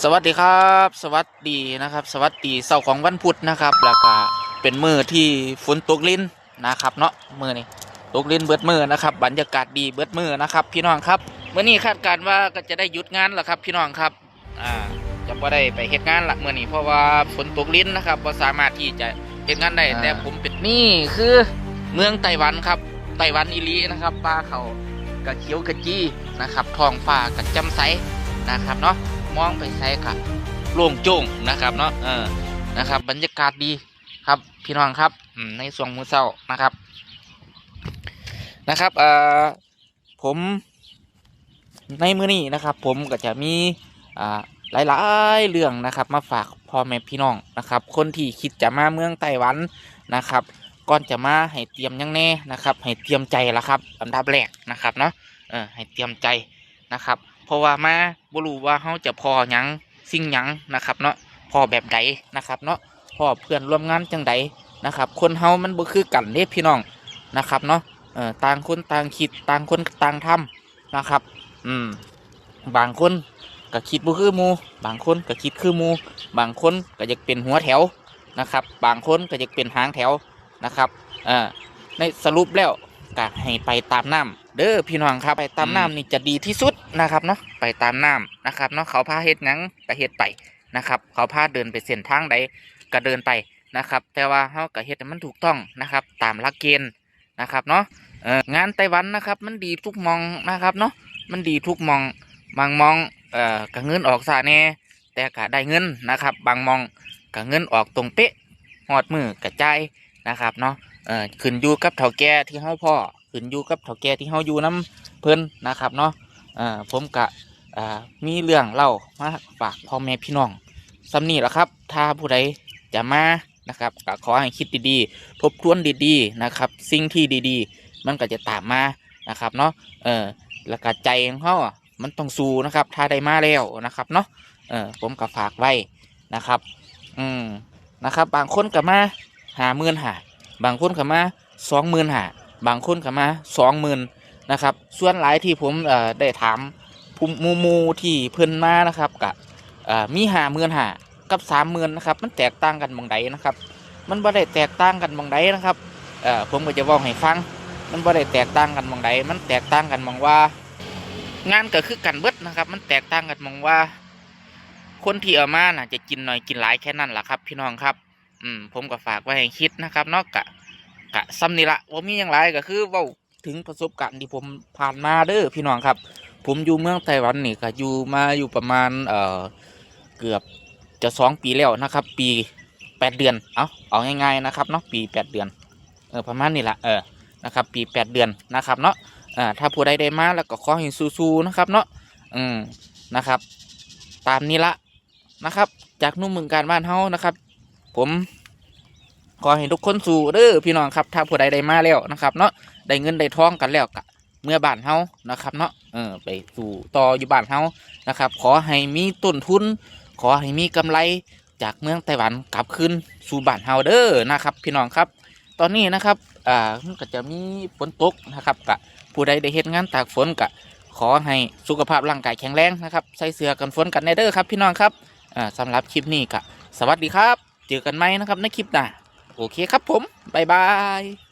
สวัสดีครับ สวัสดีนะครับ สวัสดีเสาร์ของวันพุธนะครับแล้วก็เป็นมือที่ฝนตกลิ้นนะครับเนาะมือนี้ตกลิ้นเบิดมือนะครับบรรยากาศดีเบิดมือนะครับพี่น้องครับเมื่อนี้คาดการณ์ว่าก็จะได้หยุดงานแล้วครับพี่น้องครับอ่าจะไ่ได้ไปเหตุงานละเมื่อนี้เพราะว่าฝนตกลิ้นนะครับว่าสามารถที่จะเหตุงานได้แต่ผมเป็นนี่คือเมืองไต้หวันครับไต้หวันอิลีนะครับปลาเขากระเขียวกระจี้นะครับท้องฟ้ากระจำใสนะครับเนาะ มองไปใส่ค่ะโล่งโจ้งนะครับเนาะเออนะครับ บรรยากาศดีครับพี่น้องครับในส่วงมื้อเช้านะครับนะครับเอ่อผมในมือนี้นะครับ ผมก็จะมีอ่าหลายๆเรื่องนะครับ มาฝากพ่อแม่พี่น้องนะครับ คนที่คิดจะมาเมืองไต้หวันนะครับก่อนจะมาให้เตรียมยังแน่นะครับ ให้เตรียมใจละครับ อันดับแรกนะครับเนาะเออให้เตรียมใจนะครับ ราะว่ามาบ่รู้ว่าเขาจะพอยังสิ่งยังนะครับเนาะพอแบบใดนะครับเนาะพอเพื่อนร่วมงานจังใดนะครับ คนเฮามันบ่คือกันเด้พี่น้องนะครับเนาะเออต่างคนต่างคิดต่างคนต่างทำนะครับ อืมบางคนก็คิดบ่คือมูบางคนก็คิดคือมูบางคนก็อยากเป็นหัวแถวนะครับ บางคนก็อยากเป็นหางแถวนะครับเอ่อในสรุปแล้วก็ให้ไปตามน้ำ เด้อพี่น้องครับไปตามน้ำนี่จะดีที่สุดนะครับเนาะไปตามน้ำนะครับเนาะเขาพาเฮ็ดหยังก็เฮ็ดไปนะครับ เขาพาเดินไปเส้นทางใดก็เดินไปนะครับ แต่ว่าเฮาก็เฮ็ดให้มันถูกต้องนะครับ ตามหลักเกณฑ์นะครับเนาะเอองานไต้หวันนะครับ มันดีทุกมองนะครับเนาะมันดีทุกมองบางมองเอ่อก็เงินออกซะแน่แต่ก็ได้เงินนะครับ บางมองก็เงินออกตรงเป๊ะหอดมือกระจายนะครับเนาะเอ่อขึ้นอยู่กับเฒ่าแก่ที่เฮาพ่อ ขึ้นอยู่กับเฒ่าแก่ที่เฮาอยู่นํเพิ่นนะครับเนาะอ่อผมกะอ่ามีเรื่องเล่ามาฝากพ่อแม่พี่น้องสำนีแหละครับ ถ้าผู้ใดจะมานะครับก็ขอให้คิดดีๆ ทบทวนดีๆนะครับ สิ่งที่ดีๆ มันก็จะตามมานะครับเนาะเออแล้วก็ใจของเฮาอะมันต้องสู้นะครับ ถ้าได้มาแล้วนะครับเนาะเออผมก็ฝากไว้นะครับ อืมนะครับ บางคนก็มาหาเมื่นหาบางคนก็มาสองหมื่นหา บางคนก็มาสองหมื่นนะครับส่วนหลายที่ผมได้ถามมูมูที่เพิ่นมานะครับกับมีหาหมื่นหากับสามหมื่นนะครับมันแตกต่างกันบางใดนะครับ มันบ่ได้แตกต่างกันบางใดนะครับเอ่อผมก็จะบอกให้ฟัง มันบ่ได้แตกต่างกันบางใดมันแตกต่างกันบางว่า งานก็คือกันเบิดนะครับ มันแตกต่างกันบางว่า คนที่เอามาน่ะจะกินหน่อยกินหลายแค่นั้นแหละครับ พี่น้องครับ อืมผมก็ฝากไว้ให้คิดนะครับนอกกะกะซ้ำนี่ละว่ามีอย่างไรก็คือเว่าถึงประสบการณ์ที่ผมผ่านมาเด้อพี่น้องครับ ผมอยู่เมืองไต้หวันนี่ก็อยู่มาอยู่ประมาณเอ่อเกือบจะสองปีแล้วนะครับ ปีแปดเดือนเอาเอาง่ายๆนะครับเนาะปีแปดเดือนเออประมาณนี้ละเออนะครับ ปีแปดเดือนนะครับเนาะอ่าถ้าผู้ใดได้มาแล้วก็ขอให้สู้ๆนะครับเนาะอืมนะครับ ตามนี้ละนะครับ จากนุ่มมืองการบ้านเฮานะครับ ผม ขอให้ทุกคนสู้เด้อพี่น้องครับ ถ้าผู้ใดได้มาแล้วนะครับเนาะได้เงินได้ทองกันแล้วกะเมื่อบ้านเฮานะครับเนาะเออไปสู่ต่ออยู่บ้านเฮานะครับ ขอให้มีต้นทุน ขอให้มีกำไรจากเมืองไต้หวันกลับคืนสู่บ้านเฮาเด้อนะครับ พี่น้องครับ ตอนนี้นะครับอ่ามันก็จะมีฝนตกนะครับกะผู้ใดได้เฮ็ดงานตากฝนกะ ขอให้สุขภาพร่างกายแข็งแรงนะครับใส่เสื้อกันฝนกันแน่เด้อครับ พี่น้องครับอ่าสำหรับคลิปนี้กะสวัสดีครับ เจอกันไหมนะครับในคลิปหน้า โอเคครับผม บ๊ายบาย